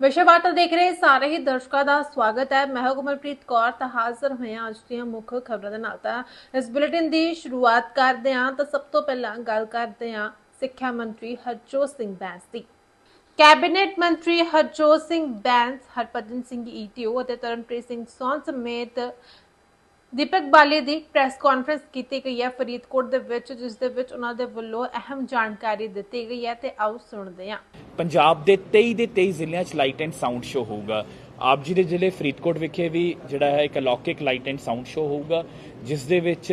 ਵਿਸ਼ਵਵਾਰਤਾ ਦੇਖ ਰਹੇ ਸਾਰੇ ਹੀ ਦਰਸ਼ਕਾਂ ਦਾ ਸਵਾਗਤ ਹੈ। ਮੈਂ ਹਾਂ ਕੌਰ, ਤਾਂ ਹਾਜ਼ਰ ਹੋਏ ਅੱਜ ਦੀਆਂ ਮੁੱਖ ਖਬਰਾਂ ਦੇ ਨਾਲ। ਤਾਂ ਇਸ ਬੁਲੇਟਿਨ ਦੀ ਸ਼ੁਰੂਆਤ ਕਰਦੇ ਹਾਂ। ਤਾਂ ਸਭ ਤੋਂ ਪਹਿਲਾਂ ਗੱਲ ਕਰਦੇ ਹਾਂ ਸਿੱਖਿਆ ਮੰਤਰੀ ਹਰਜੋਤ ਸਿੰਘ ਬੈਂਸ ਦੀ। ਕੈਬਨਿਟ ਮੰਤਰੀ ਹਰਜੋਤ ਸਿੰਘ ਬੈਂਸ ਹਰਪਤਨ ਸਿੰਘ ਈਟੀਓ ਅਤੇ ਤਰਨਪ੍ਰੀਤ ਸਿੰਘ ਸੌਨ ਸਮੇਤ ਦੀਪਕ ਬਾਲੀ ਦੀ ਪ੍ਰੈਸ ਕਾਨਫਰੰਸ ਕੀਤੀ ਗਈ ਹੈ ਫਰੀਦਕੋਟ ਦੇ ਵਿੱਚ ਜਿਸ ਦੇ ਵਿੱਚ ਉਹਨਾਂ ਦੇ ਵੱਲੋਂ ਅਹਿਮ ਜਾਣਕਾਰੀ ਦਿੱਤੀ ਗਈ ਹੈ ਤੇ ਆਓ ਸੁਣਦੇ ਹਾਂ। ਪੰਜਾਬ ਦੇ 23 ਦੇ 23 ਜ਼ਿਲ੍ਹਿਆਂ 'ਚ ਲਾਈਟ ਐਂਡ ਸਾਊਂਡ ਸ਼ੋ ਹੋਊਗਾ। ਆਪ ਜੀ ਦੇ ਜ਼ਿਲ੍ਹੇ ਫਰੀਦਕੋਟ ਵਿਖੇ ਵੀ ਜਿਹੜਾ ਹੈ ਇੱਕ ਅਲੌਕਿਕ ਲਾਈਟ ਐਂਡ ਸਾਊਂਡ ਸ਼ੋ ਹੋਊਗਾ ਜਿਸ ਦੇ ਵਿੱਚ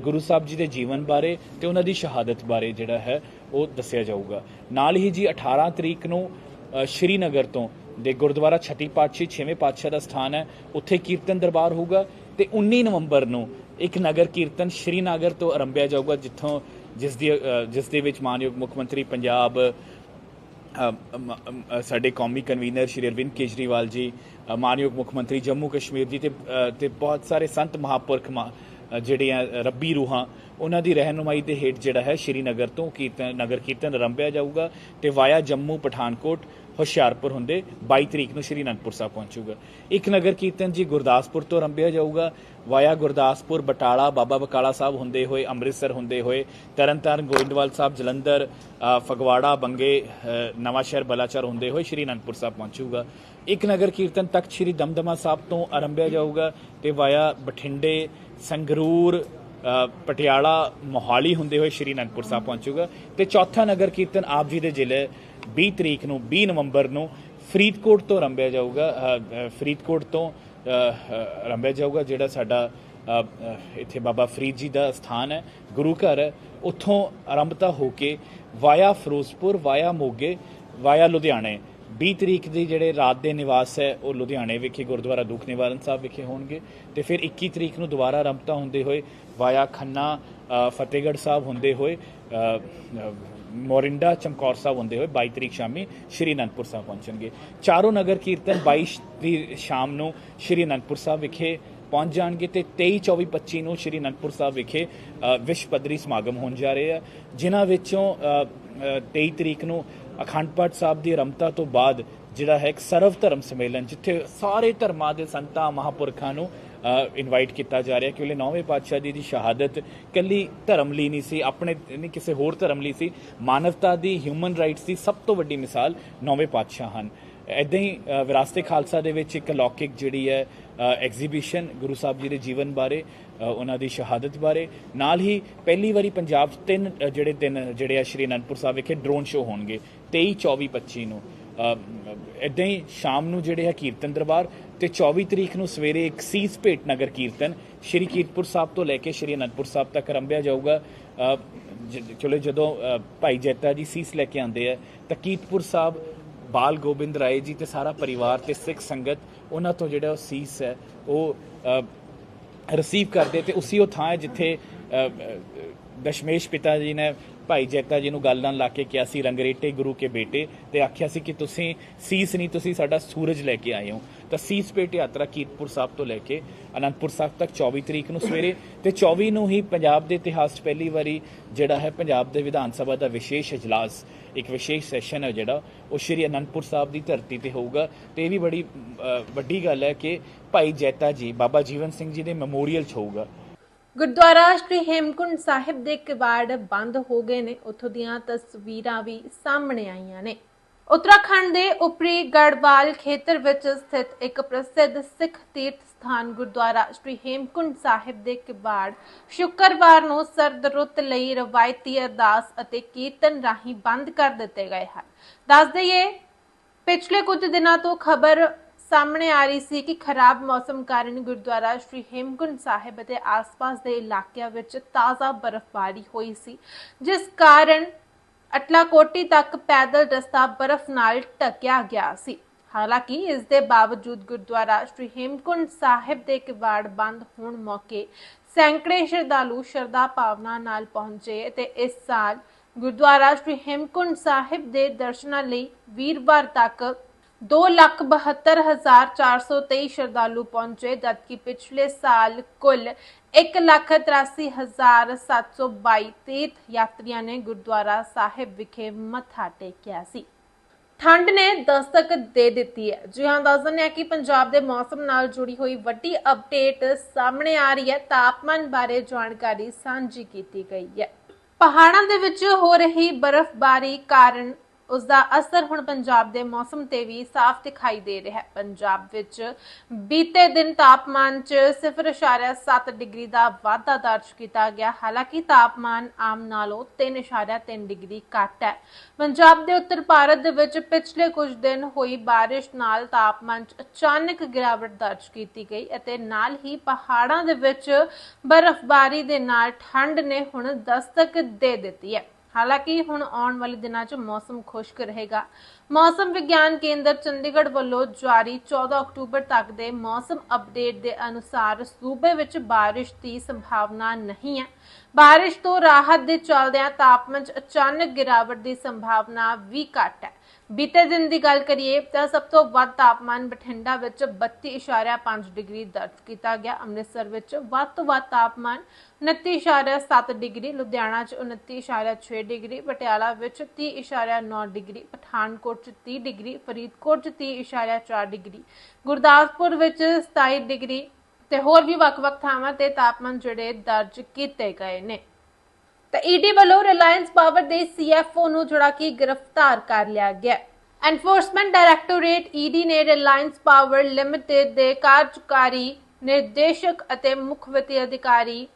ਗੁਰੂ ਸਾਹਿਬ ਜੀ ਦੇ ਜੀਵਨ ਬਾਰੇ ਤੇ ਉਹਨਾਂ ਦੀ ਸ਼ਹਾਦਤ ਬਾਰੇ ਜਿਹੜਾ ਹੈ ਉਹ ਦੱਸਿਆ ਜਾਊਗਾ। ਨਾਲ ਹੀ ਜੀ 18 ਤਰੀਕ ਨੂੰ ਅ, ਸ਼੍ਰੀਨਗਰ ਤੋਂ ਦੇ ਗੁਰਦੁਆਰਾ ਛੱਟੀ ਪਾਤਸ਼ਾਹ ਛੇਵੇਂ ਪਾਤਸ਼ਾਹ ਦਾ ਸਥਾਨ ਹੈ ਉੱਥੇ ਕੀਰਤਨ ਦਰਬਾਰ ਹੋਊਗਾ। ਤੇ 19 ਨਵੰਬਰ ਨੂੰ ਇੱਕ ਨਗਰ ਕੀਰਤਨ ਸ਼੍ਰੀਨਗਰ ਤੋਂ ਆਰੰਭਿਆ ਜਾਊਗਾ, ਜਿੱਥੋਂ ਜਿਸ ਦੀ ਜਿਸ ਦੇ ਵਿੱਚ ਮਾਨਯੋਗ ਮੁੱਖ ਮੰਤਰੀ ਪੰਜਾਬ ਸਾਡੇ ਕੌਮੀ ਕਨਵੀਨਰ ਸ਼੍ਰੀ ਅਰਵਿੰਦ ਕੇਜਰੀਵਾਲ ਜੀ ਮਾਨਯੋਗ ਮੁੱਖ ਮੰਤਰੀ ਜੰਮੂ ਕਸ਼ਮੀਰ ਜੀ ਤੇ ਤੇ ਬਹੁਤ ਸਾਰੇ ਸੰਤ ਮਹਾਪੁਰਖ ਮਾ- ਜਿਹੜੇ ਆ, ਰੱਬੀ ਰੂਹਾਂ, ਉਹਨਾਂ ਦੀ ਰਹਿਨੁਮਾਈ ਦੇ ਹੇਠ ਜਿਹੜਾ ਹੈ ਸ਼੍ਰੀਨਗਰ ਤੋਂ ਕੀਰਤਨ, ਨਗਰ ਕੀਰਤਨ ਆਰੰਭਿਆ ਜਾਊਗਾ ਤੇ ਵਾਇਆ ਜੰਮੂ ਪਠਾਨਕੋਟ ਹੁਸ਼ਿਆਰਪੁਰ ਹੁੰਦੇ 22 ਤਰੀਕ ਨੂੰ ਸ਼੍ਰੀ ਅਨੰਦਪੁਰ ਸਾਹਿਬ ਪਹੁੰਚੂਗਾ। ਇੱਕ ਨਗਰ ਕੀਰਤਨ ਜੀ ਗੁਰਦਾਸਪੁਰ ਤੋਂ ਆਰੰਭਿਆ ਜਾਊਗਾ। ਵਾਇਆ ਗੁਰਦਾਸਪੁਰ, ਬਟਾਲਾ, ਬਾਬਾ ਬਕਾਲਾ ਸਾਹਿਬ ਹੁੰਦੇ ਹੋਏ, ਅੰਮ੍ਰਿਤਸਰ ਹੁੰਦੇ ਹੋਏ, ਤਰਨਤਾਰਨ, ਗੋਇੰਦਵਾਲ ਸਾਹਿਬ, ਜਲੰਧਰ ਫਗਵਾੜਾ, ਬੰਗੇ ਨਵਾਂਸ਼ਹਿਰ ਨਵਾਂ ਹੁੰਦੇ ਹੋਏ ਸ਼੍ਰੀ ਅਨੰਦਪੁਰ ਸਾਹਿਬ ਪਹੁੰਚੂਗਾ। ਇੱਕ ਨਗਰ ਕੀਰਤਨ ਤੱਕ ਸ਼੍ਰੀ ਦਮਦਮਾ ਸਾਹਿਬ ਤੋਂ ਆਰੰਭਿਆ ਜਾਊਗਾ ਤੇ ਵਾਇਆ ਬਠਿੰਡੇ, ਸੰਗਰੂਰ ਪਟਿਆਲਾ, ਮੋਹਾਲੀ ਹੁੰਦੇ ਹੋਏ ਸ਼੍ਰੀ ਅਨੰਦਪੁਰ ਸਾਹਿਬ ਪਹੁੰਚੂਗਾ। ਤੇ ਚੌਥਾ ਨਗਰ ਕੀਰਤਨ ਆਪ ਜੀ ਦੇ ਜ਼ਿਲ੍ਹੇ 20 ਤਰੀਕ ਨੂੰ 20 ਨਵੰਬਰ ਨੂੰ ਫਰੀਦਕੋਟ ਤੋਂ ਆਰੰਭਿਆ ਜਾਊਗਾ ਫਰੀਦਕੋਟ ਤੋਂ ਅ, ਆਰੰਭਿਆ ਜਾਊਗਾ ਜਿਹੜਾ ਸਾਡਾ ਇੱਥੇ ਬਾਬਾ ਫਰੀਦ ਜੀ ਦਾ ਸਥਾਨ ਹੈ ਗੁਰੂ ਘਰ ਹੈ। ਉੱਥੋਂ ਆਰੰਭਤਾ ਹੋ ਕੇ ਵਾਇਆ ਫਿਰੋਜ਼ਪੁਰ ਵਾਇਆ ਮੋਗੇ ਵਾਇਆ ਲੁਧਿਆਣੇ। 20 ਤਰੀਕ ਦੀ ਜਿਹੜੇ ਰਾਤ ਦੇ ਨਿਵਾਸ ਹੈ ਉਹ ਲੁਧਿਆਣੇ ਵਿਖੇ ਗੁਰਦੁਆਰਾ ਦੁੱਖ ਨਿਵਾਰਨ ਸਾਹਿਬ ਵਿਖੇ ਹੋਣਗੇ। ਤੇ ਫਿਰ 21 ਤਰੀਕ ਨੂੰ ਦੁਬਾਰਾ ਆਰੰਭਤਾ ਹੁੰਦੇ ਹੋਏ ਵਾਇਆ ਖੰਨਾ ਫਤਿਹਗੜ੍ਹ ਸਾਹਿਬ ਹੁੰਦੇ ਹੋਏ ਮੋਰਿੰਡਾ ਚਮਕੌਰ ਸਾਹਿਬ ਹੁੰਦੇ ਹੋਏ 22 ਤਰੀਕ ਸ਼ਾਮੀ ਸ਼੍ਰੀ ਅਨੰਦਪੁਰ ਸਾਹਿਬ ਪਹੁੰਚਣਗੇ। ਚਾਰੋਂ ਨਗਰ ਕੀਰਤਨ 22 ਦੀ ਸ਼ਾਮ ਨੂੰ ਸ਼੍ਰੀ ਅਨੰਦਪੁਰ ਸਾਹਿਬ ਵਿਖੇ ਪਹੁੰਚ ਜਾਣਗੇ ਤੇ 23 24 25 ਨੂੰ ਸ਼੍ਰੀ ਅਨੰਦਪੁਰ ਸਾਹਿਬ ਵਿਖੇ ਵਿਸ਼ਵ ਪੱਧਰੀ ਸਮਾਗਮ ਹੋਣ ਜਾ ਰਹੇ ਆ। ਜਿਨ੍ਹਾਂ ਵਿੱਚੋਂ ਅ, 23 ਤਰੀਕ ਨੂੰ ਅਖੰਡ ਪਾਠ ਸਾਹਿਬ ਦੀ ਆਰੰਭਤਾ ਤੋਂ ਬਾਅਦ ਜਿਹੜਾ ਹੈ ਇੱਕ ਸਰਵ ਧਰਮ ਸੰਮੇਲਨ ਜਿੱਥੇ ਸਾਰੇ ਧਰਮਾਂ ਦੇ ਸੰਤਾਂ ਮਹਾਪੁਰਖਾਂ ਨੂੰ ਇਨਵਾਈਟ ਕੀਤਾ ਜਾ ਰਿਹਾ ਕਿਉਂਕਿ ਨੌਵੇਂ ਪਾਤਸ਼ਾਹ ਜੀ ਦੀ ਸ਼ਹਾਦਤ ਕੱਲੀ ਧਰਮ ਲਈ ਨਹੀਂ ਸੀ ਆਪਣੇ ਨਹੀਂ ਕਿਸੇ ਹੋਰ ਧਰਮ ਲਈ ਸੀ। ਮਾਨਵਤਾ ਦੀ ਹਿਊਮਨ ਰਾਈਟਸ ਦੀ ਸਭ ਤੋਂ ਵੱਡੀ ਮਿਸਾਲ ਨੌਵੇਂ ਪਾਤਸ਼ਾਹ ਹਨ। ਇਦਾਂ ਹੀ ਅ, ਵਿਰਾਸਤੇ ਖਾਲਸਾ ਦੇ ਵਿੱਚ ਇੱਕ ਲੌਕਿਕ ਜਿਹੜੀ ਹੈ ਐਗਜ਼ੀਬਿਸ਼ਨ ਗੁਰੂ ਸਾਹਿਬ ਜੀ ਦੇ ਜੀਵਨ ਬਾਰੇ ਉਹਨਾਂ ਦੀ ਸ਼ਹਾਦਤ ਬਾਰੇ। ਨਾਲ ਹੀ ਪਹਿਲੀ ਵਾਰੀ ਪੰਜਾਬ 'ਚ ਤਿੰਨ ਜਿਹੜੇ ਦਿਨ ਜਿਹੜੇ ਆ ਸ਼੍ਰੀ ਅਨੰਦਪੁਰ ਸਾਹਿਬ ਵਿਖੇ ਡਰੋਨ ਸ਼ੋਅ ਹੋਣਗੇ 23 24 25 ਨੂੰ। ਇਦਾਂ ਹੀ ਸ਼ਾਮ ਨੂੰ ਜਿਹੜੇ ਆ ਕੀਰਤਨ ਦਰਬਾਰ ਤੇ 24 ਤਰੀਕ ਨੂੰ ਸਵੇਰੇ ਇੱਕ ਸੀਸ ਭੇਟ ਨਗਰ ਕੀਰਤਨ, ਸ਼੍ਰੀ ਕੀਰਤਪੁਰ ਸਾਹਿਬ ਤੋਂ ਲੈ ਕੇ ਸ਼੍ਰੀ ਅਨੰਦਪੁਰ ਸਾਹਿਬ ਤੱਕ ਆਰੰਭਿਆ ਜਾਊਗਾ। ਜ- ਚਲੋ ਜਦੋਂ ਭਾਈ ਜੈਤਾ ਜੀ ਸੀਸ ਲੈ ਕੇ ਆਉਂਦੇ ਆ, ਤਾਂ ਕੀਰਤਪੁਰ ਸਾਹਿਬ, ਬਾਲ ਗੋਬਿੰਦ ਰਾਏ ਜੀ ਤੇ ਸਾਰਾ ਪਰਿਵਾਰ ਤੇ ਸਿੱਖ ਸੰਗਤ, ਉਹਨਾਂ ਤੋਂ ਜਿਹੜਾ ਉਹ ਸੀਸ ਹੈ, ਉਹ ਰਿਸੀਵ ਕਰਦੇ ਤੇ ਉਸੇ ਉਹ ਥਾਂ ਹੈ ਜਿੱਥੇ ਦਸ਼ਮੇਸ਼ ਪਿਤਾ ਜੀ ਨੇ ਭਾਈ ਜੈਤਾ ਜੀ ਨੂੰ ਗੱਲ ਨਾਲ ਲਾ ਕੇ ਕਿਹਾ ਸੀ ਰੰਗਰੇਟੇ ਗੁਰੂ ਕੇ ਬੇਟੇ। ਤੇ ਆਖਿਆ ਸੀ ਕਿ ਤੁਸੀਂ ਸੀਸ ਨਹੀਂ, ਤੁਸੀਂ ਸਾਡਾ ਸੂਰਜ ਲੈ ਕੇ ਆਏ ਹੋ। ਤਾਂ ਸੀਸ ਭੇਟ ਯਾਤਰਾ ਕੀਰਤਪੁਰ ਸਾਹਿਬ ਤੋਂ ਲੈ ਕੇ ਅਨੰਦਪੁਰ ਸਾਹਿਬ ਤੱਕ 24 ਤਰੀਕ ਨੂੰ ਸਵੇਰੇ ਤੇ 24 ਨੂੰ ਹੀ ਪੰਜਾਬ ਦੇ ਇਤਿਹਾਸ 'ਚ ਪਹਿਲੀ ਵਾਰੀ ਜਿਹੜਾ ਹੈ ਪੰਜਾਬ ਦੇ ਵਿਧਾਨ ਸਭਾ ਦਾ ਵਿਸ਼ੇਸ਼ ਇਜਲਾਸ, ਇੱਕ ਵਿਸ਼ੇਸ਼ ਸੈਸ਼ਨ ਹੈ ਜਿਹੜਾ, ਉਹ ਸ਼੍ਰੀ ਅਨੰਦਪੁਰ ਸਾਹਿਬ ਦੀ ਧਰਤੀ ਤੇ ਹੋਊਗਾ। ਤੇ ਇਹ ਵੀ ਬੜੀ ਵੱਡੀ ਗੱਲ ਹੈ ਕਿ ਭਾਈ ਜੈਤਾ ਜੀ, ਬਾਬਾ ਜੀਵਨ ਸਿੰਘ ਜੀ ਦੇ ਮੈਮੋਰੀਅਲ 'ਚ ਹੋਊਗਾ। ਗੁਰਦੁਆਰਾ ਸ਼੍ਰੀ ਹੇਮਕੁੰਡ ਸਾਹਿਬ ਦੇ ਕਿਵਾੜ ਬੰਦ ਹੋ ਗਏ ਨੇ। ਉੱਥੋਂ ਦੀਆਂ ਤਸਵੀਰਾਂ ਵੀ ਸਾਹਮਣੇ ਆਈਆਂ ਨੇ। ਉੱਤਰਾਖੰਡ ਦੇ ਉਪਰੀ ਗੜਵਾਲ ਖੇਤਰ ਵਿੱਚ ਸਥਿਤ ਇੱਕ ਪ੍ਰਸਿੱਧ ਸਿੱਖ ਤੀਰਥ ਸਥਾਨ ਗੁਰਦੁਆਰਾ ਸ਼੍ਰੀ ਹੇਮਕੁੰਡ ਸਾਹਿਬ ਦੇ ਕਿਵਾੜ ਸ਼ੁੱਕਰਵਾਰ ਨੂੰ ਸਰਦ ਰੁੱਤ ਲਈ ਰਵਾਇਤੀ ਅਰਦਾਸ ਅਤੇ ਕੀਰਤਨ ਰਾਹੀਂ ਬੰਦ ਕਰ ਦਿੱਤੇ ਗਏ ਹਨ। ਦੱਸ ਦਈਏ, ਪਿਛਲੇ ਕੁਝ ਦਿਨਾਂ ਤੋਂ ਖਬਰ ਸਾਹਮਣੇ ਆ ਰਹੀ ਸੀ ਕਿ ਖਰਾਬ ਮੌਸਮ ਕਾਰਨ ਗੁਰਦੁਆਰਾ ਸ਼੍ਰੀ ਹੇਮਕੁੰਡ ਸਾਹਿਬ ਅਤੇ ਆਸ-ਪਾਸ ਦੇ ਇਲਾਕਿਆਂ ਵਿੱਚ ਤਾਜ਼ਾ ਬਰਫ਼ਬਾਰੀ ਹੋਈ ਸੀ, ਜਿਸ ਕਾਰਨ ਅਟਲਾਕੋਟੀ ਤੱਕ ਪੈਦਲ ਰਸਤਾ ਬਰਫ਼ ਨਾਲ ਢਕਿਆ ਗਿਆ ਸੀ। ਹਾਲਾਂਕਿ, ਇਸ ਦੇ ਬਾਵਜੂਦ ਗੁਰਦੁਆਰਾ ਸ਼੍ਰੀ ਹੇਮਕੁੰਡ ਸਾਹਿਬ ਦੇ ਕਿਵਾੜ ਬੰਦ ਹੋਣ ਮੌਕੇ ਸੈਂਕੜੇ ਸ਼ਰਧਾਲੂ ਸ਼ਰਧਾ ਭਾਵਨਾ ਨਾਲ ਪਹੁੰਚੇ ਤੇ ਇਸ ਸਾਲ ਗੁਰਦੁਆਰਾ ਸ਼੍ਰੀ ਹੇਮਕੁੰਡ ਸਾਹਿਬ ਦੇ ਦਰਸ਼ਨਾਂ ਲਈ ਵੀਰਵਾਰ ਤੱਕ 272423 ਸ਼ਰਧਾਲੂ ਪਹੁੰਚੇ, ਜਦਕਿ ਪਿਛਲੇ ਸਾਲ ਕੁੱਲ 183722 ਤੀਰਥ ਯਾਤਰੀਆਂ ਨੇ ਗੁਰਦੁਆਰਾ ਸਾਹਿਬ ਵਿਖੇ ਮੱਥਾ ਟੇਕਿਆ ਸੀ। ਠੰਡ ਨੇ ਦਸਤਕ ਦੇ ਦਿੱਤੀ ਹੈ। ਜੀ ਹਾਂ ਦੱਸ ਦਿੰਦੇ ਆ ਕਿ ਪੰਜਾਬ ਦੇ ਮੌਸਮ ਨਾਲ ਜੁੜੀ ਹੋਈ ਵੱਡੀ ਅਪਡੇਟ ਸਾਹਮਣੇ ਆ ਰਹੀ ਹੈ। ਤਾਪਮਾਨ ਬਾਰੇ ਜਾਣਕਾਰੀ ਸਾਂਝੀ ਕੀਤੀ ਗਈ ਹੈ। ਪਹਾੜਾਂ ਦੇ ਵਿੱਚ ਹੋ ਰਹੀ ਬਰਫ਼ਬਾਰੀ ਕਾਰਨ ਉਸ ਦਾ ਅਸਰ ਹੁਣ ਪੰਜਾਬ ਦੇ ਮੌਸਮ ਤੇ ਵੀ ਸਾਫ਼ ਦਿਖਾਈ ਦੇ ਰਿਹਾ ਹੈ। ਪੰਜਾਬ ਵਿੱਚ ਬੀਤੇ ਦਿਨ ਤਾਪਮਾਨ 'ਚ 0.7 ਡਿਗਰੀ ਦਾ ਵਾਧਾ ਦਰਜ ਕੀਤਾ ਗਿਆ। ਹਾਲਾਂਕਿ ਤਾਪਮਾਨ ਆਮ ਨਾਲੋਂ 3.3 ਡਿਗਰੀ ਘੱਟ ਹੈ। ਪੰਜਾਬ ਦੇ ਉੱਤਰ ਭਾਰਤ ਦੇ ਵਿੱਚ ਪਿਛਲੇ ਕੁਝ ਦਿਨ ਹੋਈ ਬਾਰਿਸ਼ ਨਾਲ ਤਾਪਮਾਨ 'ਚ ਅਚਾਨਕ ਗਿਰਾਵਟ ਦਰਜ ਕੀਤੀ ਗਈ ਅਤੇ ਨਾਲ ਹੀ ਪਹਾੜਾਂ ਦੇ ਵਿੱਚ ਬਰਫ਼ਬਾਰੀ ਦੇ ਨਾਲ ਠੰਡ ਨੇ ਹੁਣ ਦਸਤਕ ਦੇ ਦਿੱਤੀ ਹੈ। ਹਾਲਾਂਕਿ ਹੁਣ ਆਉਣ ਵਾਲੇ ਦਿਨਾਂ 'ਚ ਮੌਸਮ ਖੁਸ਼ਕ ਰਹੇਗਾ। ਮੌਸਮ ਵਿਗਿਆਨ ਕੇਂਦਰ ਚੰਡੀਗੜ੍ਹ ਵੱਲੋਂ ਜਾਰੀ 14 ਅਕਤੂਬਰ ਤੱਕ ਦੇ ਮੌਸਮ ਅਪਡੇਟ ਦੇ ਅਨੁਸਾਰ ਸੂਬੇ ਵਿੱਚ ਬਾਰਿਸ਼ ਦੀ ਸੰਭਾਵਨਾ ਨਹੀਂ ਹੈ। ਬਾਰਿਸ਼ ਤੋਂ ਰਾਹਤ ਦੇ ਚੱਲਦਿਆਂ ਤਾਪਮਾਨ 'ਚ ਅਚਾਨਕ ਗਿਰਾਵਟ ਦੀ ਸੰਭਾਵਨਾ ਵੀ ਘੱਟ ਹੈ। ਬੀਤੇ ਦਿਨ ਦੀ ਗੱਲ ਕਰੀਏ ਤਾਂ ਸਭ ਤੋਂ ਵੱਧ ਤਾਪਮਾਨ ਬਠਿੰਡਾ ਵਿੱਚ 32.5 ਡਿਗਰੀ ਦਰਜ ਕੀਤਾ ਗਿਆ। ਅੰਮ੍ਰਿਤਸਰ ਵਿੱਚ ਵੱਧ ਤੋਂ ਵੱਧ ਤਾਪਮਾਨ 29.7 ਡਿਗਰੀ, ਲੁਧਿਆਣਾ 'ਚ 29.6 ਡਿਗਰੀ, ਪਟਿਆਲਾ ਵਿੱਚ 30.9 ਡਿਗਰੀ, ਪਠਾਨਕੋਟ 'ਚ 30 ਡਿਗਰੀ, ਫਰੀਦਕੋਟ 'ਚ 30.4 ਡਿਗਰੀ, ਗੁਰਦਾਸਪੁਰ ਵਿੱਚ 27 ਡਿਗਰੀ ਤੇ ਹੋਰ ਵੀ ਵੱਖ-ਵੱਖ ਥਾਵਾਂ ਤੇ ਤਾਪਮਾਨ ਜਿਹੜੇ ਦਰਜ ਕੀਤੇ ਗਏ ਨੇ। ਤਾਂ ਈਡੀ ਵੱਲੋਂ ਰਿਲਾਇੰਸ ਪਾਵਰ ਦੇ ਸੀਐਫਓ ਨੂੰ ਜਿਹੜਾ ਕਿ ਗ੍ਰਿਫਤਾਰ ਕਰ ਲਿਆ ਗਿਆ ਐਨਫੋਰਸਮੈਂਟ ਡਾਇਰੈਕਟੋਰੇਟ ਈਡੀ ਨੇ ਰਿਲਾਇੰਸ ਪਾਵਰ ਲਿਮਟਿਡ ਦੇ ਕਾਰਜਕਾਰੀ ਨਿਰਦੇਸ਼ਕ ਅਤੇ ਮੁੱਖ ਵਿੱਤੀ ਅਧਿਕਾਰੀ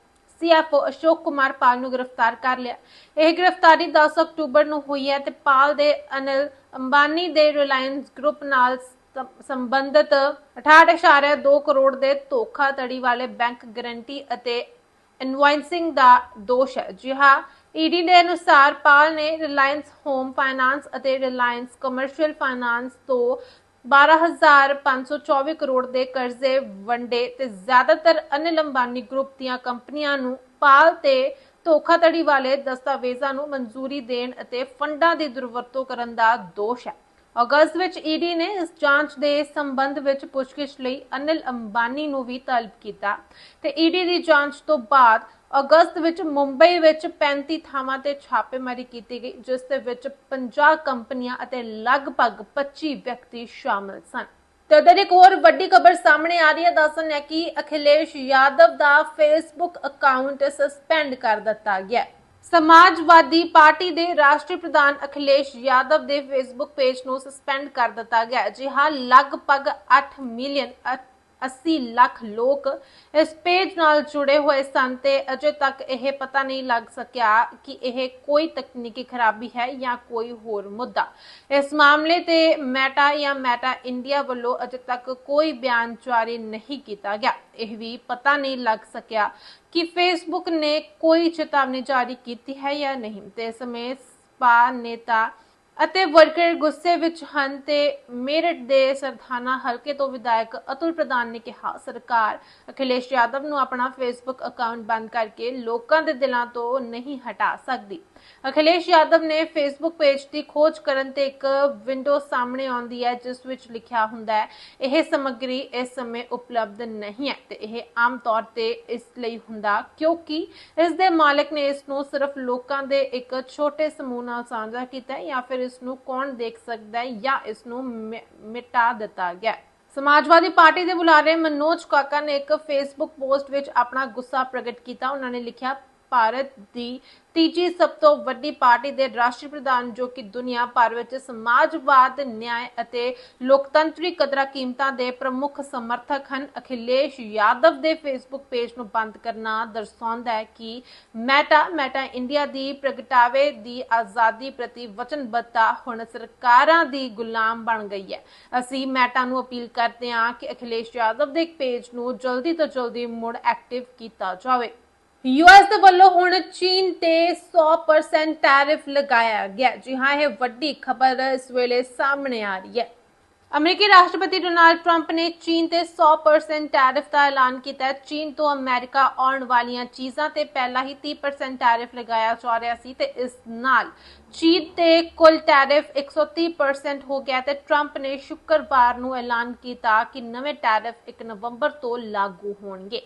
ਸੀਐਫਓ ਅਸ਼ੋਕ ਕੁਮਾਰ ਪਾਲ ਨੂੰ ਗ੍ਰਿਫਤਾਰ ਕਰ ਲਿਆ ਇਹ ਗ੍ਰਿਫਤਾਰੀ 10 ਅਕਤੂਬਰ ਨੂੰ ਹੋਈ ਹੈ ਤੇ ਪਾਲ ਦੇ ਅਨਿਲ ਅੰਬਾਨੀ ਦੇ ਰਿਲਾਇੰਸ ਗਰੁੱਪ ਨਾਲ ਸੰ- ਸੰਬੰਧਿਤ 68.2 ਕਰੋੜ ਦੇ ਧੋਖਾਧੜੀ ਵਾਲੇ ਬੈਂਕ ਗਰੰਟੀ ਅਤੇ ਇਨਵਾਇਸਿੰਗ ਦਾ ਦੋਸ਼ ਹੈ। ਜੀ ਹਾਂ ਈਡੀ ਦੇ ਅਨੁਸਾਰ ਪਾਲ ਨੇ ਰਿਲਾਇੰਸ ਹੋਮ ਫਾਈਨਾਂਸ ਅਤੇ ਰਿਲਾਇੰਸ ਕਮਰਸ਼ੀਅਲ ਫਾਈਨਾਂਸ ਤੋਂ 12524 ਕਰੋੜ ਦੇ ਕਰਜ਼ੇ ਵੰਡੇ ਤੇ ਜ਼ਿਆਦਾਤਰ ਅਨਿਲ ਅੰਬਾਨੀ ਗਰੁੱਪ ਦੀਆਂ ਕੰਪਨੀਆਂ ਨੂੰ ਪਾਲ ਤੇ ਧੋਖਾਧੜੀ ਵਾਲੇ ਦਸਤਾਵੇਜ਼ਾਂ ਨੂੰ ਮਨਜ਼ੂਰੀ ਦੇਣ ਅਤੇ ਫੰਡਾਂ ਦੀ ਦੁਰਵਰਤੋਂ ਕਰਨ ਦਾ ਦੋਸ਼ ਹੈ। ਅਗਸਤ ਵਿੱਚ ਈਡੀ ਨੇ ਇਸ ਜਾਂਚ ਦੇ ਸੰਬੰਧ ਵਿੱਚ ਪੁੱਛਗਿੱਛ ਲਈ ਅਨਿਲ ਅੰਬਾਨੀ ਨੂੰ ਵੀ ਤਲਬ ਕੀਤਾ ਤੇ ਈਡੀ ਦੀ ਜਾਂਚ ਤੋਂ ਬਾਅਦ ਅਗਸਤ ਵਿੱਚ ਮੁੰਬਈ ਵਿੱਚ 35 ਥਾਵਾਂ ਤੇ ਛਾਪੇਮਾਰੀ ਕੀਤੀ ਗਈ, ਜਿਸ ਦੇ ਵਿੱਚ 50 ਕੰਪਨੀਆਂ ਅਤੇ ਲਗਭਗ 25 ਵਿਅਕਤੀ ਸ਼ਾਮਲ ਸਨ ਤੇ ਉਧਰ ਇੱਕ ਹੋਰ ਵੱਡੀ ਖਬਰ ਸਾਹਮਣੇ ਆ ਰਹੀ ਹੈ, ਦੱਸਣ ਹੈ ਕਿ ਅਖਿਲੇਸ਼ ਯਾਦਵ ਦਾ ਫੇਸਬੁੱਕ ਅਕਾਊਂਟ ਸਸਪੈਂਡ ਕਰ ਦਿੱਤਾ ਗਿਆ ਹੈ। ਸਮਾਜਵਾਦੀ ਪਾਰਟੀ ਦੇ ਰਾਸ਼ਟਰੀ ਪ੍ਰਧਾਨ ਅਖਿਲੇਸ਼ ਯਾਦਵ ਦੇ ਫੇਸਬੁੱਕ ਪੇਜ ਨੂੰ ਸਸਪੈਂਡ ਕਰ ਦਿੱਤਾ ਗਿਆ ਹੈ। ਜੀ ਹਾਂ, ਲਗਭਗ 8 ਮਿਲੀਅਨ 80 ਲੱਖ ਲੋਕ ਇਸ ਪੇਜ ਨਾਲ ਜੁੜੇ ਹੋਏ ਸਨ ਤੇ ਅਜੇ ਤੱਕ ਇਹ ਪਤਾ ਨਹੀਂ ਲੱਗ ਸਕਿਆ ਕਿ ਇਹ ਕੋਈ ਤਕਨੀਕੀ ਖਰਾਬੀ ਹੈ ਜਾਂ ਕੋਈ ਹੋਰ ਮੁੱਦਾ। ਇਸ ਮਾਮਲੇ ਤੇ ਮੈਟਾ ਜਾਂ ਮੈਟਾ ਇੰਡੀਆ ਵੱਲੋਂ ਅਜੇ ਤੱਕ ਕੋਈ ਬਿਆਨ ਜਾਰੀ ਨਹੀਂ ਕੀਤਾ ਗਿਆ। ਇਹ ਵੀ ਪਤਾ ਨਹੀਂ ਲੱਗ ਸਕਿਆ ਕਿ ਫੇਸਬੁੱਕ ਨੇ ਕੋਈ ਚੇਤਾਵਨੀ ਜਾਰੀ ਕੀਤੀ ਹੈ ਜਾਂ ਨਹੀਂ। ਤੇ ਇਸ ਸਮੇਂ ਸਪਾ ਨੇਤਾ ਅਤੇ ਵਰਕਰ ਗੁੱਸੇ ਵਿੱਚ ਹਨ ਤੇ ਮੇਰਠ ਦੇ ਸਰਥਾਨਾ ਹਲਕੇ ਤੋਂ ਵਿਧਾਇਕ ਅਤੁਲ ਪ੍ਰਧਾਨ ਨੇ ਕਿਹਾ, ਸਰਕਾਰ ਅਖਿਲੇਸ਼ ਯਾਦਵ ਨੂੰ ਆਪਣਾ ਫੇਸਬੁੱਕ ਅਕਾਊਂਟ ਬੰਦ ਕਰਕੇ ਲੋਕਾਂ ਦੇ ਦਿਲਾਂ ਤੋਂ ਨਹੀਂ ਹਟਾ ਸਕਦੀ। ਅਖਿਲੇਸ਼ ਯਾਦਵ ਨੇ ਫੇਸਬੁੱਕ ਪੇਜ ਦੀ ਖੋਜ ਕਰਨ ਤੇ ਇੱਕ ਵਿੰਡੋ ਸਾਹਮਣੇ ਆਉਂਦੀ ਹੈ, ਜਿਸ ਵਿੱਚ ਲਿਖਿਆ ਹੁੰਦਾ ਹੈ, ਇਹ ਸਮੱਗਰੀ ਇਸ ਸਮੇਂ ਉਪਲਬਧ ਨਹੀਂ ਹੈ ਤੇ ਇਹ ਆਮ ਤੌਰ ਤੇ ਇਸ ਲਈ ਹੁੰਦਾ ਕਿਉਂਕਿ ਇਸ ਦੇ ਮਾਲਕ ਨੇ ਇਸ ਨੂੰ ਸਿਰਫ ਲੋਕਾਂ ਦੇ ਇੱਕ ਛੋਟੇ ਸਮੂਹ ਨਾਲ ਸਾਂਝਾ ਕੀਤਾ ਹੈ ਜਾਂ ਫਿਰ ਇਸ ਨੂੰ ਕੌਣ ਦੇਖ ਸਕਦਾ ਹੈ ਜਾਂ ਇਸ ਨੂੰ ਮਿ- ਮਿਟਾ ਦਿੱਤਾ ਗਿਆ ਹੈ। ਸਮਾਜਵਾਦੀ ਪਾਰਟੀ ਦੇ ਬੁਲਾਰੇ ਮਨੋਜ ਕਾਕਾ ਨੇ ਇੱਕ ਫੇਸਬੁੱਕ ਪੋਸਟ ਵਿੱਚ ਆਪਣਾ ਗੁੱਸਾ ਪ੍ਰਗਟ ਕੀਤਾ ਉਹਨਾਂ ਨੇ ਲਿਖਿਆ ਭਾਰਤ ਦੀ ਤੀਜੀ ਸਭ ਤੋਂ ਵੱਡੀ ਪਾਰਟੀ ਦੇ ਰਾਸ਼ਟਰੀ ਪ੍ਰਧਾਨ ਜੋ ਕਿ ਦੁਨੀਆ ਭਰ ਵਿੱਚ ਸਮਾਜਵਾਦ, ਨਿਆਂ ਅਤੇ ਲੋਕਤੰਤਰੀ ਕਦਰਾਂ ਕੀਮਤਾਂ ਦੇ ਪ੍ਰਮੁੱਖ ਸਮਰਥਕ ਹਨ, ਅਖਿਲੇਸ਼ ਯਾਦਵ ਦੇ ਫੇਸਬੁੱਕ ਪੇਜ ਨੂੰ ਬੰਦ ਕਰਨਾ ਦਰਸਾਉਂਦਾ ਹੈ ਕਿ ਮੈਟਾ ਮੈਟਾ ਇੰਡੀਆ ਦੀ ਪ੍ਰਗਟਾਵੇ ਦੀ ਆਜ਼ਾਦੀ ਪ੍ਰਤੀ ਵਚਨਬੱਧਤਾ ਹੁਣ ਸਰਕਾਰਾਂ ਦੀ ਗੁਲਾਮ ਬਣ ਗਈ ਹੈ। ਅਸੀਂ ਮੈਟਾ ਨੂੰ ਅਪੀਲ ਕਰਦੇ ਹਾਂ ਕਿ ਅਖਿਲੇਸ਼ ਯਾਦਵ ਦੇ ਪੇਜ ਨੂੰ ਜਲਦੀ ਤੋਂ ਜਲਦੀ ਮੁੜ ਐਕਟਿਵ ਕੀਤਾ ਜਾਵੇ। ਯੂਐਸ ਦੇ ਵੱਲੋਂ ਹੁਣ ਚੀਨ ਤੇ 100% ਟੈਰਿਫ ਲਗਾਇਆ ਗਿਆ। ਜੀ ਹਾਂ, ਇਹ ਵੱਡੀ ਖਬਰ ਇਸ ਵੇਲੇ ਸਾਹਮਣੇ ਆ ਰਹੀ ਹੈ। ਅਮਰੀਕੀ ਰਾਸ਼ਟਰਪਤੀ ਡੋਨਾਲਡ ਟਰੰਪ ਨੇ ਚੀਨ ਤੇ 100% ਟੈਰਿਫ ਦਾ ਐਲਾਨ ਕੀਤਾ ਹੈ। ਚੀਨ ਤੋਂ ਅਮਰੀਕਾ ਆਉਣ ਵਾਲੀਆਂ ਚੀਜ਼ਾਂ ਤੇ ਪਹਿਲਾਂ ਹੀ 30% ਟੈਰਿਫ ਲਗਾਇਆ ਜਾ ਰਿਹਾ ਸੀ ਤੇ ਇਸ ਨਾਲ ਚੀਨ ਤੇ ਕੁੱਲ ਟੈਰਿਫ 130% ਹੋ ਗਿਆ ਤੇ ਟਰੰਪ ਨੇ ਸ਼ੁੱਕਰਵਾਰ ਨੂੰ ਐਲਾਨ ਕੀਤਾ ਕਿ ਨਵੇਂ ਟੈਰਿਫ 1 ਨਵੰਬਰ ਤੋਂ ਲਾਗੂ ਹੋਣਗੇ।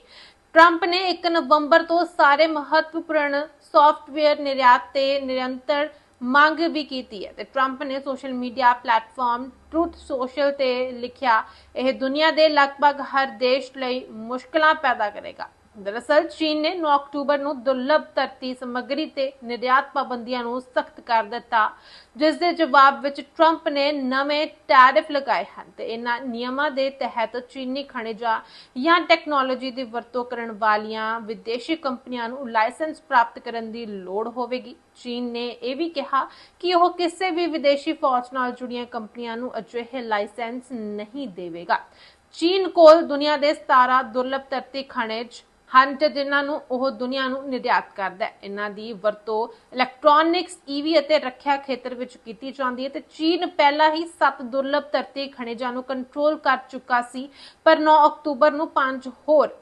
ਟਰੰਪ ਨੇ 1 ਨਵੰਬਰ ਤੋਂ ਸਾਰੇ ਮਹੱਤਵਪੂਰਨ ਸੌਫਟਵੇਅਰ ਨਿਰਯਾਤ ਤੇ ਨਿਰੰਤਰ ਮੰਗ ਵੀ ਕੀਤੀ ਹੈ। ਤੇ ਟਰੰਪ ਨੇ social media platform Truth Social ਤੇ ਲਿਖਿਆ, ਇਹ ਦੁਨੀਆ ਦੇ ਲਗਭਗ ਹਰ ਦੇਸ਼ ਲਈ ਮੁਸ਼ਕਲਾਂ ਪੈਦਾ ਕਰੇਗਾ। ਦਰਅਸਲ, ਚੀਨ ਨੇ 9 ਅਕਤੂਬਰ ਨੂੰ ਦੁਰਲੱਭ ਧਰਤੀ ਸਮੱਗਰੀ ਤੇ ਨਿਰਯਾਤ ਪਾਬੰਦੀਆਂ ਨੂੰ ਸਖਤ ਕਰ ਦਿੱਤਾ, ਜਿਸ ਦੇ ਜਵਾਬ ਵਿੱਚ ਟਰੰਪ ਨੇ ਨਵੇਂ ਟੈਰਿਫ ਲਗਾਏ ਹਨ ਤੇ ਇਹਨਾਂ ਨਿਯਮਾਂ ਦੇ ਤਹਿਤ ਚੀਨੀ ਖਣਿਜਾਂ ਜਾਂ ਟੈਕਨੋਲੋਜੀ ਦੀ ਵਰਤੋਂ ਕਰਨ ਵਾਲੀਆਂ ਵਿਦੇਸ਼ੀ ਕੰਪਨੀਆਂ ਨੂੰ ਲਾਇਸੈਂਸ ਪ੍ਰਾਪਤ ਕਰਨ ਦੀ ਲੋੜ ਹੋਵੇਗੀ। ਚੀਨ ਨੇ ਇਹ ਵੀ ਕਿਹਾ ਕਿ ਉਹ ਕਿਸੇ ਵੀ ਵਿਦੇਸ਼ੀ ਫੌਜ ਨਾਲ ਜੁੜੀਆਂ ਕੰਪਨੀਆਂ ਨੂੰ ਅਜਿਹੇ ਲਾਇਸੈਂਸ ਨਹੀਂ ਦੇਵੇਗਾ। ਚੀਨ ਕੋਲ ਦੁਨੀਆ ਦੇ 17 ਦੁਰਲੱਭ ਧਰਤੀ ਖਣਿਜ ਹਨ ਤੇ ਜਿਨ੍ਹਾਂ ਨੂੰ ਉਹ ਦੁਨੀਆ ਨੂੰ ਨਿਰਯਾਤ ਕਰਦਾ ਹੈ। ਇਹਨਾਂ ਦੀ ਵਰਤੋਂ ਇਲੈਕਟ੍ਰੋਨਿਕਸ ਈਵੀ ਅਤੇ ਰੱਖਿਆ ਖੇਤਰ ਵਿੱਚ ਕੀਤੀ ਜਾਂਦੀ ਹੈ ਤੇ ਚੀਨ ਪਹਿਲਾਂ ਹੀ 7 ਦੁਰਲੱਭ ਧਰਤੀ ਖਣਿਜਾਂ ਨੂੰ ਕੰਟਰੋਲ ਕਰ ਚੁੱਕਾ ਸੀ, ਪਰ 9 ਅਕਤੂਬਰ ਨੂੰ ਪੰਜ ਹੋਰ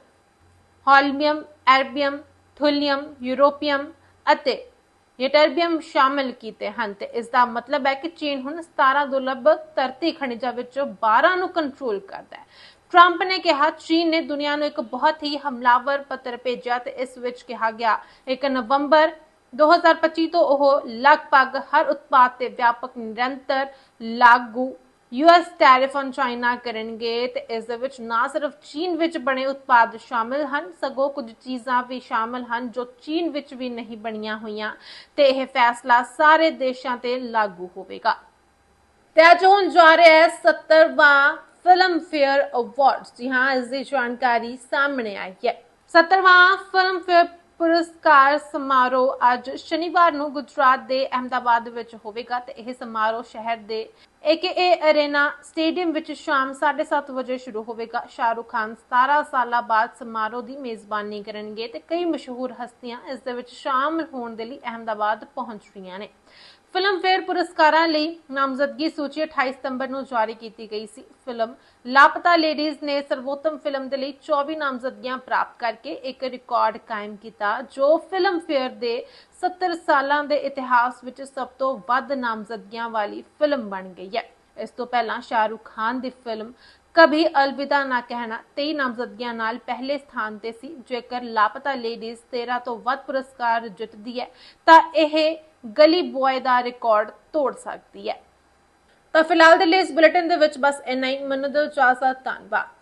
ਹਾਲਮੀਅਮ, ਐਰਬੀਅਮ, ਥੁਲੀਅਮ, ਯੂਰੋਪੀਅਮ ਅਤੇ ਯਟਰਬੀਅਮ ਸ਼ਾਮਿਲ ਕੀਤੇ ਹਨ ਤੇ ਇਸ ਦਾ ਮਤਲਬ ਹੈ ਕਿ ਚੀਨ ਹੁਣ 17 ਦੁਰਲੱਭ ਧਰਤੀ ਖਣਿਜਾਂ ਵਿੱਚੋਂ 12 ਨੂੰ ਕੰਟਰੋਲ ਕਰਦਾ ਹੈ। ਟਰੰਪ ਨੇ ਕਿਹਾ, ਚੀਨ ਨੇ ਦੁਨੀਆ ਨੂੰ ਇੱਕ ਬਹੁਤ ਹੀ ਹਮਲਾਵਰ ਪੱਤਰ ਭੇਜਿਆ ਤੇ ਇਸ ਵਿੱਚ ਕਿਹਾ ਗਿਆ 1 ਨਵੰਬਰ 2025 ਤੋਂ ਉਹ ਲਗਭਗ ਹਰ ਉਤਪਾਦ ਤੇ ਵਿਆਪਕ ਨਿਰੰਤਰ ਲਾਗੂ ਯੂਐਸ ਟੈਰਿਫ ਔਨ ਚਾਈਨਾ ਕਰਨਗੇ ਤੇ ਇਸ ਦੇ ਵਿੱਚ ਨਾ ਸਿਰਫ ਚੀਨ ਵਿੱਚ ਬਣੇ ਉਤਪਾਦ ਸ਼ਾਮਿਲ ਹਨ, ਸਗੋਂ ਕੁਝ ਚੀਜ਼ਾਂ ਵੀ ਸ਼ਾਮਿਲ ਹਨ ਜੋ ਚੀਨ ਵਿੱਚ ਵੀ ਨਹੀਂ ਬਣੀਆਂ ਹੋਈਆਂ ਤੇ ਇਹ ਫੈਸਲਾ ਸਾਰੇ ਦੇਸ਼ਾਂ ਤੇ ਲਾਗੂ ਹੋਵੇਗਾ। ਤੇ ਅੱਜ ਹੁਣ ਜਾ ਰਿਹਾ ਹੈ 70ਵਾਂ ਫਿਲਮ ਫੇਅਰ ਅਵਾਰਡਸ ਜੀ ਹਾਂ, ਇਸ ਦੀ ਜਾਣਕਾਰੀ ਸਾਹਮਣੇ ਆਈ ਹੈ। 70ਵਾਂ ਫਿਲਮ ਫੇਅਰ ਪੁਰਸਕਾਰ ਸਮਾਰੋਹ ਅੱਜ ਸ਼ਨੀਵਾਰ ਨੂੰ ਗੁਜਰਾਤ ਦੇ ਅਹਮਦਾਬਾਦ ਵਿੱਚ ਹੋਵੇਗਾ ਤੇ ਇਹ ਸਮਾਰੋਹ ਸ਼ਹਿਰ ਦੇ AKA ਅਰੇਨਾ ਸਟੇਡੀਅਮ ਵਿੱਚ ਸ਼ਾਮ 7:30 ਵਜੇ ਸ਼ੁਰੂ ਹੋਵੇਗਾ। ਸ਼ਾਹਰੁਖ ਖਾਨ 17 ਸਾਲਾਂ ਬਾਅਦ ਸਮਾਰੋਹ ਦੀ ਮੇਜ਼ਬਾਨੀ ਕਰਨਗੇ ਤੇ ਕਈ ਮਸ਼ਹੂਰ ਹਸਤੀਆਂ ਇਸ ਦੇ ਵਿੱਚ ਸ਼ਾਮਲ ਹੋਣ ਦੇ ਲਈ ਅਹਮਦਾਬਾਦ ਪਹੁੰਚ ਰਹੀਆਂ ਨੇ। ਫਿਲਮ ਫੇਅਰ ਪੁਰਸਕਾਰਾਂ ਲਈ ਨਾਮਜ਼ਦਗੀ ਸੂਚੀ 28 ਸਤੰਬਰ ਨੂੰ ਜਾਰੀ ਕੀਤੀ ਗਈ ਸੀ। ਫਿਲਮ ਲਾਪਤਾ ਲੇਡੀਜ਼ ਨੇ ਸਰਵੋਤਮ ਫਿਲਮ ਦੇ ਲਈ 24 ਨਾਮਜ਼ਦਗੀਆਂ ਪ੍ਰਾਪਤ ਕਰਕੇ ਇੱਕ ਰਿਕਾਰਡ ਕਾਇਮ ਕੀਤਾ, ਜੋ ਫਿਲਮ ਦੇ 70 ਸਾਲਾਂ ਦੇ ਇਤਿਹਾਸ ਵਿੱਚ ਸਭ ਤੋਂ ਵੱਧ ਨਾਮਜ਼ਦਗੀਆਂ ਵਾਲੀ ਫਿਲਮ ਬਣ ਗਈ ਹੈ। ਇਸ ਤੋਂ ਪਹਿਲਾਂ ਸ਼ਾਹਰੁਖ ਖਾਨ ਦੀ ਫਿਲਮ ਕਭੀ ਅਲਵਿਦਾ ਨਾ ਕਹਿਣਾ 23 ਨਾਮਜ਼ਦਗੀਆਂ ਨਾਲ ਪਹਿਲੇ ਸਥਾਨ ਤੇ ਸੀ। ਜੇਕਰ ਲਾਪਤਾ ਲੇਡੀਜ਼ 13 ਤੋਂ ਵੱਧ ਪੁਰਸਕਾਰ ਜਿੱਤਦੀ ਹੈ, ਤਾਂ ਇਹ ਗਲੀ ਬॉय ਦਾ ਰਿਕਾਰਡ ਤੋੜ ਸਕਦੀ ਹੈ। ਤਾਂ ਫਿਲਹਾਲ ਦੇ ਲਈ ਇਸ ਬੁਲੇਟਿਨ ਦੇ ਵਿੱਚ ਬਸ ਇੰਨਾ ਹੀ। ਮੈਨੂੰ ਦਿਓ ਧੰਨਵਾਦ।